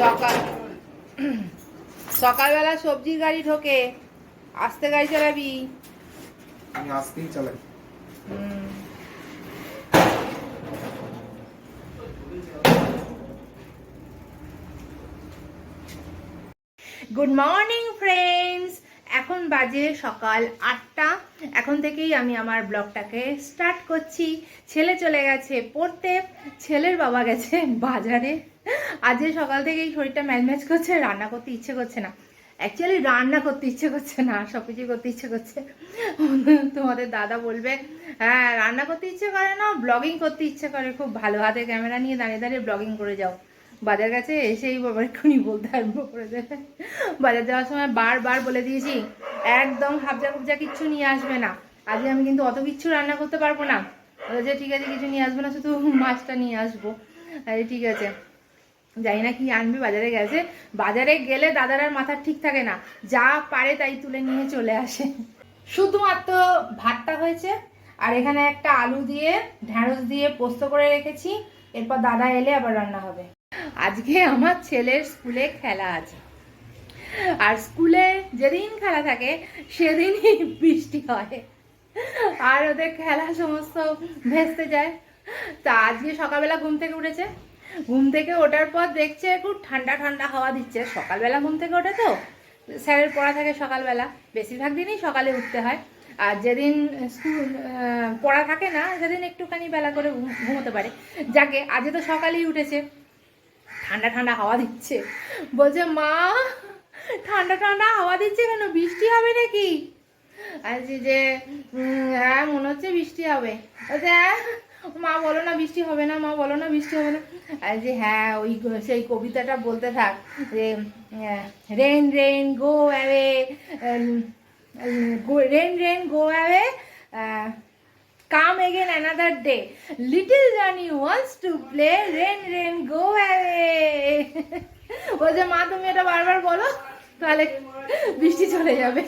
সকাল। সকালবেলা সবজির গাড়ি ঢোকে আস্তে গাড়ি চালাবি। আমি আসতেই চালাই। গুড মর্নিং ফ্রেন্ডস এখন বাজে সকাল আটটা। এখন থেকেই আমি আমার ব্লগটাকে স্টার্ট করছি। ছেলে চলে গেছে পড়তে। ছেলের বাবা গেছে বাজারে। আজকে সকাল থেকেই শরীরটা ম্যাচ করছে, রান্না করতে ইচ্ছে করছে না। অ্যাকচুয়ালি রান্না করতে ইচ্ছে করছে না সব কিছু করতে ইচ্ছে করছে। তোমাদের দাদা বলবে হ্যাঁ রান্না করতে ইচ্ছে করে না ব্লগিং করতে ইচ্ছে করে। খুব ভালো হাতে ক্যামেরা নিয়ে দাঁড়িয়ে দাঁড়িয়ে ব্লগিং করে যাও। বাজার কাছে এসেই বাবার এক্ষুনি বলতে আরম্ভ করে দেবে। বাজার যাওয়ার সময় বারবার বলে দিয়েছি, একদম হাবজা কুবজা কিচ্ছু নিয়ে আসবে না। আজকে আমি কিন্তু অত কিচ্ছু রান্না করতে পারব না। বলেছে ঠিক আছে, কিছু নিয়ে আসবে না, শুধু মাছটা নিয়ে আসব। ঠিক আছে। জানি না কি আনবে, বাজারে গেছে। বাজারে গেলে দাদার আর মাথা ঠিক থাকে না। যা পারে তাই তুলে নিয়ে চলে আসে। শুধুমাত্র ভাতটা হয়েছে, আর এখানে একটা আলু দিয়ে, ঢ্যাঁড়স দিয়ে পোস্ত করে রেখেছি। এরপর দাদা এলে আবার রান্না হবে। আজকে আমার ছেলের স্কুলে খেলা আছে। আর স্কুলে যেদিন খেলা থাকে, সেদিনই বৃষ্টি হয়। আর ওদের খেলা সমস্ত ভেস্তে যায়। তা আজকে সকালবেলা ঘুম থেকে উঠেছে। ঘুম থেকে ওঠার পর দেখছে খুব ঠান্ডা ঠান্ডা হাওয়া দিচ্ছে। সকালবেলা ঘুম থেকে ওঠে তো? স্যারের পড়া থাকে সকালবেলা। বেশিরভাগ দিনই সকালে উঠতে হয়। আর যেদিন স্কুল পড়া থাকে না, সেদিন একটুখানি বেলা করে ঘুম- ঘুমোতে পারে। যাকে আজকে তো সকালেই উঠেছে। ঠান্ডা ঠান্ডা হাওয়া দিচ্ছে। বলছে, মা, ঠান্ডা ঠান্ডা হাওয়া দিচ্ছে কেন? বৃষ্টি হবে নাকি? আছি যে হ্যাঁ মনে হচ্ছে বৃষ্টি হবে। বলছে হ্যাঁ মা বলো না বৃষ্টি হবে না, মা বলো না বৃষ্টি হবে না। আর যে হ্যাঁ ওই সেই কবিতাটা বলতে থাক, যে rain rain go away rain rain go away come again another day little Johnny wants to play rain rain go away বলছে মা, তুমি এটা বারবার বলো, তাহলে বৃষ্টি চলে যাবে।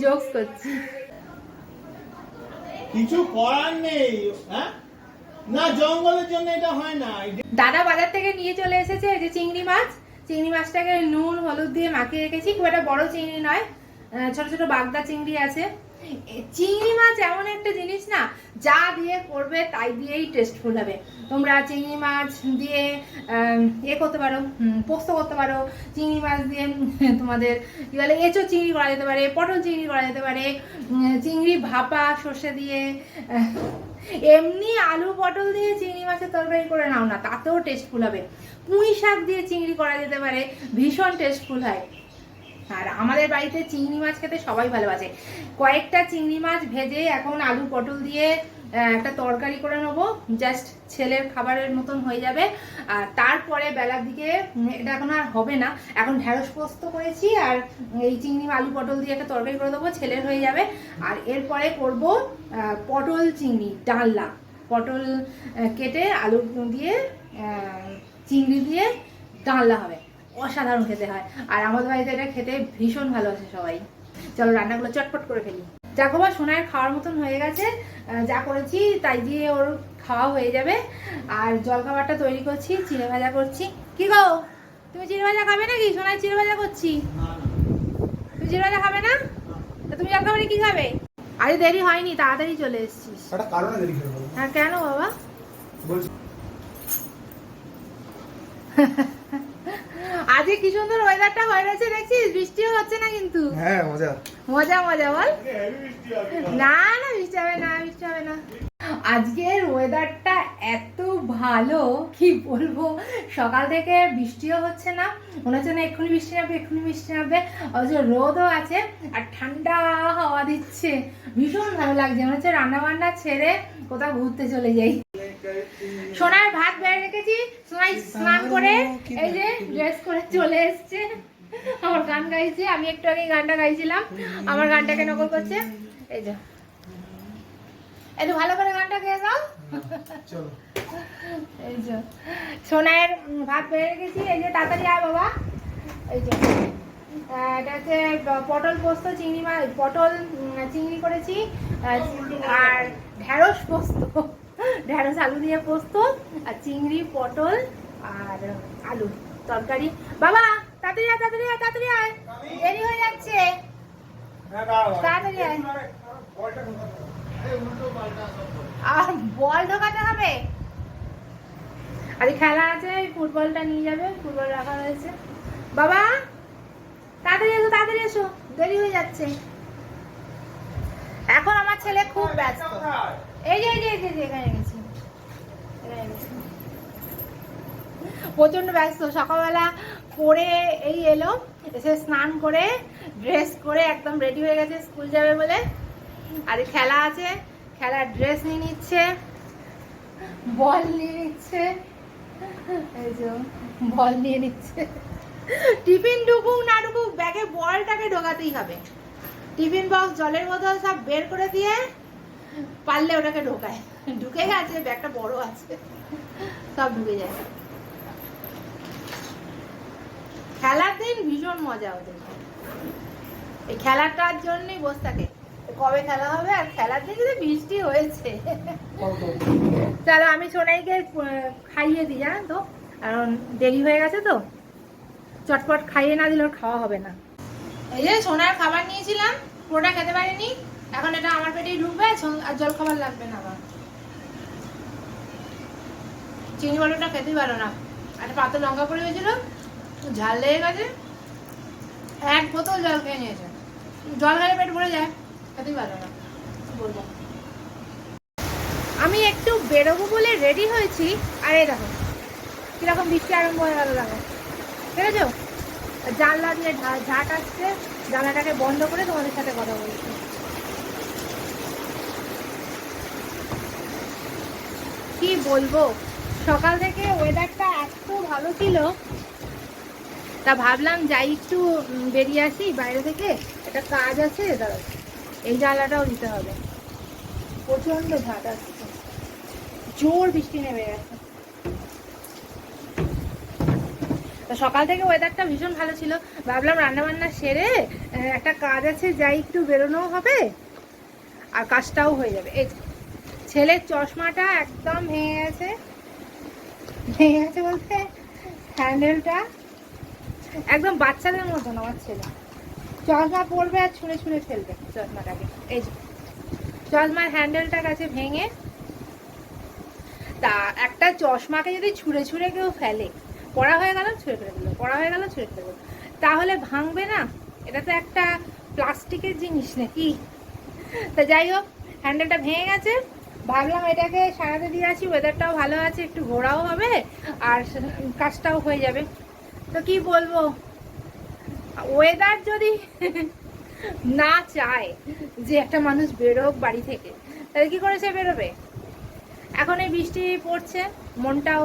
জোকস করছি। কিছু করার নেই হ্যাঁ? না, জঙ্গলের জন্য এটা হয় না। দাদা বাজার থেকে নিয়ে চলে এসেছে, এই যে চিংড়ি মাছ। চিংড়ি মাছটাকে নুন, হলুদ দিয়ে মাখিয়ে রেখেছি। খুব একটা বড় চিংড়ি নয় ছোট ছোট বাগদা চিংড়ি আছে। চিংড়ি মাছ এমন একটা জিনিস না যা দিয়ে করবে তাই দিয়েই টেস্টফুল হবে তোমরা চিংড়ি মাছ দিয়ে এ করতে পারো পোস্ত করতে পারো, চিংড়ি মাছ দিয়ে, তোমাদের, কী বলে, এঁচো চিংড়ি করা যেতে পারে, পটল চিংড়ি করা যেতে পারে চিংড়ি ভাপা, সর্ষে দিয়ে এমনি আলু পটল দিয়ে চিংড়ি মাছের তরকারি করে নাও না, তাতেও টেস্টফুল হবে পুঁই শাক দিয়ে চিংড়ি করা যেতে পারে, ভীষণ টেস্টফুল হয়। আর আমাদের বাড়িতে চিংড়ি মাছ খেতে সবাই ভালোবাসে। কয়েকটা চিংড়ি মাছ ভেজে এখন আলু পটল দিয়ে একটা তরকারি করে নেব। জাস্ট ছেলের খাবারের মতন হয়ে যাবে। আর তারপরে বেলার দিকে এটা এখন আর হবে না। এখন ঢ্যাঁড়স পোস্ত করেছি আর এই চিংড়ি আলু পটল দিয়ে একটা তরকারি করে দেবো, ছেলের হয়ে যাবে। আর এরপরে করব পটল চিংড়ি, ডালনা। পটল কেটে আলু দিয়ে চিংড়ি দিয়ে ডালনা হবে। অসাধারণ খেতে হয়। আর আমাদের বাড়িতে এটা খেতে ভীষণ ভালোবাসে সবাই। চলো রান্নাগুলো চটপট করে ফেলি। যাকোবা সোনার খাওয়ার মতন হয়ে গেছে। যা করেছি তাই দিয়ে ওর খাওয়া হয়ে যাবে। আর জলখাবারটা তৈরি করছি চিড়ে ভাজা করছি। কি গো? তুমি চিড়ে ভাজা খাবে নাকি? সোনার চিড়ে ভাজা করছি। তুমি চিড়ে ভাজা খাবে না? তা তুমি জলখাবারে কি খাবে? আরে দেরি হয়নি তাড়াতাড়ি চলে এসেছিস। একটা কারণে দেরি হয়ে হ্যাঁ কেন বাবা? আজকে কি সুন্দর ওয়েদারটা হয়ে রয়েছে দেখছিস? বৃষ্টিও হচ্ছে না কিন্তু। হ্যাঁ মজা। মজা মজা বল। হেভি বৃষ্টি হবে না না বৃষ্টি হবে না বৃষ্টি হবে না। আজকের ওয়েদারটা এত ভালো কি বলব? সকাল থেকে বৃষ্টিও হচ্ছে না। মনে হচ্ছে না এক্ষুনি বৃষ্টি নামবে এক্ষুনি বৃষ্টি নামবে। অথচ রোদও আছে আর ঠান্ডা হাওয়া দিচ্ছে। ভীষণ ভালো লাগছে। মনে হচ্ছে রান্না বান্না ছেড়ে কোথাও ঘুরতে চলে যাই। সোনার ভাত বেড়ে রেখেছি সোনাই স্নান করে এই যে ড্রেস করে চলে এসছে। আমার গান গাইছে আমি একটু আগে গানটা গাইছিলাম। আমার গানটাকে নকল করছে। এই যে। একটু ভালো করে গানটা গেয়ে দাও এই যে। সোনায়ের ভাত বেড়ে রেখেছি। এই যে তাড়াতাড়ি আয় বাবা। এই যে। এটা হচ্ছে পটল পোস্ত চিংড়ি মাছ পটল চিংড়ি করেছি। আর ঢ্যাঁড়স পোস্ত। ঢ্যাঁড়স আলু দিয়ে পোস্ত আর চিংড়ি পটল আর আলু তরকারি। বাবা তাড়াতাড়ি আয় তাড়াতাড়ি আয় তাড়াতাড়ি আয়। দেরি হয়ে যাচ্ছে। তাড়াতাড়ি আয়। আর বল ঢোকাতে হবে? আজ খেলা আছে ফুটবলটা নিয়ে যাবে ফুটবল রাখা হয়েছে। বাবা তাড়াতাড়ি এসো তাড়াতাড়ি এসো দেরি হয়ে যাচ্ছে। এখন আমার ছেলে খুব ব্যস্ত। এই যে এই যে এখানে গেছি। প্রচণ্ড ব্যস্ত। সকালবেলা পরে এই এলো, এসে স্নান করে ড্রেস করে একদম রেডি হয়ে গেছে, স্কুল যাবে বলে। আর খেলা আছে, খেলার ড্রেস নিয়ে নিচ্ছে বল নিয়ে নিচ্ছে। এই বল নিয়ে নিচ্ছে। টিফিন ঢুকুক না ঢুকুক, ব্যাগে বলটাকে ঢোকাতেই হবে। টিফিন বক্স জলের বোতল সব বের করে দিয়ে পারলে ওটাকে ঢোকায়। ঢুকে গেছে, ব্যাগটা বড় আছে। সব ঢুকে যায়। খেলার দিন ভীষণ মজা ওদের এই খেলাটার জন্যই বসে থাকে। কবে খেলা হবে আর খেলার দিন যদি বৃষ্টি হয়েছে। চলো, আমি সোনাইকে খাইয়ে দিই জানেন তো? কারণ দেরি হয়ে গেছে তো। চটপট খাইয়ে না দিলে ওর খাওয়া হবে না। এই যে সোনার খাবার নিয়েছিলাম, পুরোটা খেতে পারিনি। এখন এটা আমার পেটেই ঢুকবে, আর জল খাবার লাগবে না আমার। চিনি বড়টা খেতেই পারো না। একটা পাতা লঙ্কা পড়ে গেছিল, ঝাল লেগে গেছে। এক বোতল জল খেয়ে নিয়েছে। জল খেলে পেট ভরে যায়, খেতেই পারো না। বলব। আমি একটু বেরোবো বলে রেডি হয়েছি, আর এই দেখো, কীরকম বৃষ্টি আরম্ভ হয়ে গেল দেখো। দেখেছ জানলা দিয়ে ঝাঁট আসছে, জানলাটাকে বন্ধ করে তোমাদের সাথে কথা বলছি। কি বলব? সকাল থেকে ওয়েদারটা এত ভালো ছিল, তা ভাবলাম যাই একটু বেরিয়ে আসি বাইরে থেকে। একটা কাজ আছে, দাঁড়াও। এই জানলাটাও দিতে হবে। প্রচণ্ড ঝাঁট আসছে। জোর বৃষ্টি নেমে গেছে। সকাল থেকে ওয়েদারটা ভীষণ ভালো ছিল। ভাবলাম রান্না বান্না সেরে একটা কাজ আছে, যাই একটু বেরোনোও হবে, আর কাজটাও হয়ে যাবে। এই ছেলের চশমাটা একদম ভেঙে গেছে। ভেঙে গেছে বলতে হ্যান্ডেলটা। একদম বাচ্চাদের মতন আমার ছেলে। চশমা পরবে আর ছুঁড়ে ছুঁড়ে ফেলবে চশমাটাকে। এই চশমার হ্যান্ডেলটা গেছে ভেঙে, তা একটা চশমাকে যদি ছুঁড়ে ছুঁড়ে কেউ ফেলে পড়া হয়ে গেল ছুঁড়ে ফেলে দিল। পড়া হয়ে গেল ছুঁড়ে ফেলে দিল। তাহলে ভাঙবে না? এটা তো একটা প্লাস্টিকের জিনিস নাকি? তা যাই হোক, হ্যান্ডেলটা ভেঙে গেছে। ভাবলাম এটাকে সারাতে দিয়ে আসি ওয়েদারটাও ভালো আছে, একটু ঘোরাও হবে, আর কাজটাও হয়ে যাবে। তো কি বলব? ওয়েদার যদি না চায় যে একটা মানুষ বেরোক বাড়ি থেকে, তাহলে কি করে সে বেরোবে? এখন এই বৃষ্টি পড়ছে, মনটাও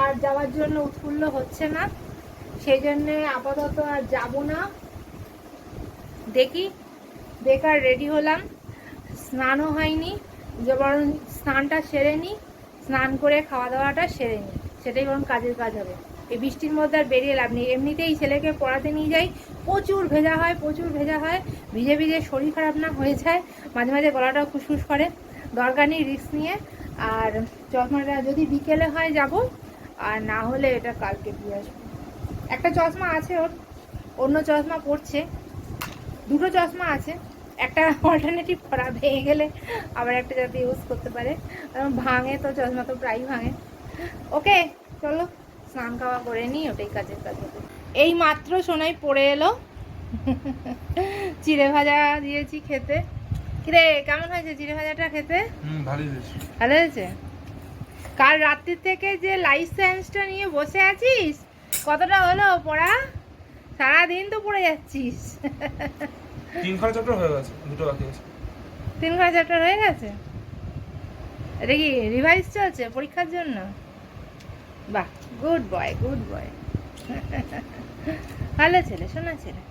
আর যাওয়ার জন্য উৎফুল্ল হচ্ছে না। সেই জন্যে আপাতত আর যাব না। দেখি, বেকার রেডি হলাম। স্নানও হয়নি বরং স্নানটা সেরে নিই স্নান করে খাওয়া দাওয়াটা সেরে নিই সেটাই বরং কাজের কাজ হবে। এই বৃষ্টির মধ্যে আর বেরিয়ে লাভ নেই। এমনিতেই ছেলেকে পড়াতে নিয়ে যাই। প্রচুর ভেজা হয়, প্রচুর ভেজা হয়। ভিজে ভিজে শরীর খারাপ না হয়ে যায়। মাঝে মাঝে গলাটাও খুসখুস করে। দরকার নেই রিস্ক নিয়ে। আর চশমাটা যদি বিকেলে হয় যাব আর না হলে এটা কালকে দিয়ে আসব। একটা চশমা আছে ওর অন্য চশমা পড়ছে দুটো চশমা আছে একটা অল্টারনেটিভ করা ভেঙে গেলে আবার একটা যাতে ইউজ করতে পারে। কারণ ভাঙে তো চশমা তো প্রায়ই ভাঙে। ওকে চলো স্নান খাওয়া করে নিই ওটাই কাজের কাজ হবে। এই মাত্র সোনাই পড়ে এলো। চিড়ে ভাজা দিয়েছি খেতে। কিরে কেমন হয়েছে? চিড়ে ভাজাটা খেতে? হয়েছে। ভালো হয়েছে? কাল রাত্রি থেকে যে লাইসেন্সটা নিয়ে বসে আছিস কতটা হলো পড়া? সারাদিন তো পড়ে যাচ্ছিস। তিনখানা চ্যাপ্টার হয়ে গেছে দুটো বাকি আছে। তিন চ্যাপ্টার হয়ে গেছে? এটা কি রিভাইজ চলছে পরীক্ষার জন্য? বাহ গুড বয় গুড বয় ভালো ছেলে শোনা ছেলে।